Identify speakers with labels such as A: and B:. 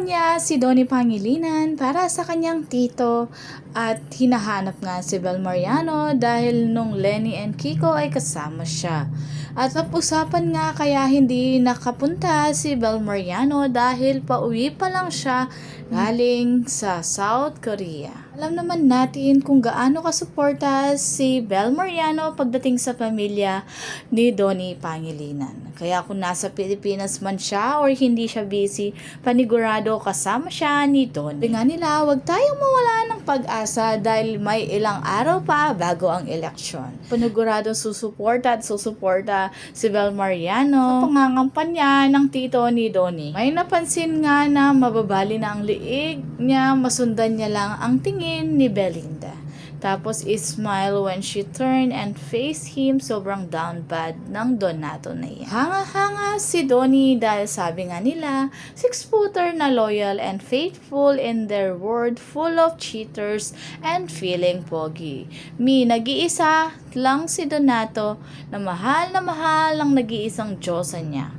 A: nga si Donnie Pangilinan para sa kanyang tito at hinahanap nga si Bel Mariano dahil nung Lenny and Kiko ay kasama siya. At napusapan nga kaya hindi nakapunta si Bel Mariano dahil pauwi pa lang siya galing sa South Korea. Alam naman natin kung gaano kasuporta si Bel Mariano pagdating sa pamilya ni Donnie Pangilinan. Kaya kung nasa Pilipinas man siya or hindi siya busy, panigurado kasama siya ni Donnie. Sabi nila, huwag tayong mawala ng pag-asa dahil may ilang araw pa bago ang eleksyon. Panigurado susuporta at susuporta si Bel Mariano sa pangangampanya ng tito ni Donnie. May napansin nga na mababali na ang liig niya, masundan niya lang ang tingin ni Belinda. Tapos smile when she turned and faced him sobrang down bad ng Donato na yan. Hanga-hanga si Donnie dahil sabi nga nila, six-footer na loyal and faithful in their world full of cheaters and feeling pogi. Mi, nag-iisa lang si Donato na mahal na mahal ang nag-iisang Diyosa niya.